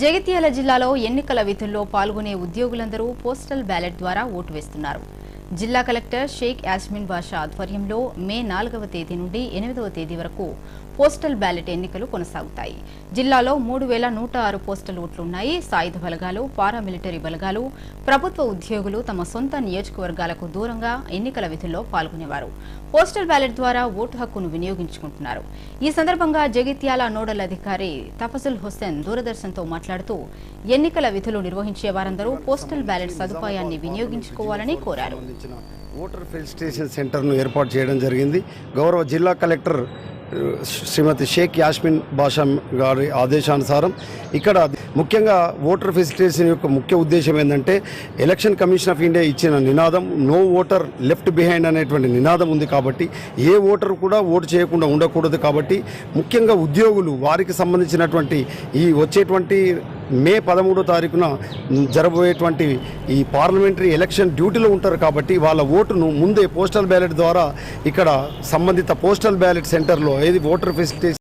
జగిత్యాల జిల్లాలో ఎన్నికల విధుల్లో పాల్గొనే ఉద్యోగులందరూ పోస్టల్ బ్యాలెట్ ద్వారా ఓటు వేస్తున్నారు. జిల్లా కలెక్టర్ షేక్ యాస్మిన్ బాషా ఆధ్వర్యంలో మే నాలుగవ తేదీ నుండి ఎనిమిదవ తేదీ వరకు పోస్టల్ బ్యాలెట్ ఎన్నికలు కొనసాగుతాయి. జిల్లాలో మూడు వేల నూట ఆరు పోస్టల్ ఓట్లున్నాయి. సాయుధ బలగాలు పారామిలిటరీ బలగాలు ప్రభుత్వ ఉద్యోగులు తమ సొంత నియోజకవర్గాలకు దూరంగా ఎన్నికల విధుల్లో పాల్గొనేవారు. పోస్టల్ బ్యాలెట్ ద్వారా ఓటు హక్కును వినియోగించుకుంటున్నారు. ఈ సందర్భంగా జగిత్యాల నోడల్ అధికారి తఫజుల్ హుస్సేన్ దూరదర్శన్తో మాట్లాడుతూ ఎన్నికల విధులు నిర్వహించే వారందరూ పోస్టల్ బ్యాలెట్ సదుపాయాన్ని వినియోగించుకోవాలని కోరారు. సంబంధించిన ఓటర్ ఫిల్ సెంటర్ను ఏర్పాటు చేయడం జరిగింది. గౌరవ జిల్లా కలెక్టర్ శ్రీమతి షేక్ యాస్మిన్ బాషా గారి ఆదేశానుసారం ఇక్కడ ముఖ్యంగా ఓటర్ ఫెసిలిటేషన్ యొక్క ముఖ్య ఉద్దేశం ఏంటంటే ఎలక్షన్ కమిషన్ ఆఫ్ ఇండియా ఇచ్చిన నినాదం నో ఓటర్ లెఫ్ట్ బిహైండ్ అనేటువంటి నినాదం ఉంది కాబట్టి ఏ ఓటర్ కూడా ఓటు చేయకుండా ఉండకూడదు కాబట్టి ముఖ్యంగా ఉద్యోగులు వారికి సంబంధించినటువంటి ఈ వచ్చేటువంటి మే పదమూడో తారీఖున జరబోయేటువంటి ఈ పార్లమెంటరీ ఎలక్షన్ డ్యూటీలో ఉంటారు కాబట్టి వాళ్ళ ఓటును ముందే పోస్టల్ బ్యాలెట్ ద్వారా ఇక్కడ సంబంధిత పోస్టల్ బ్యాలెట్ సెంటర్లో ఏది ఓటర్ ఫెసిలిటీ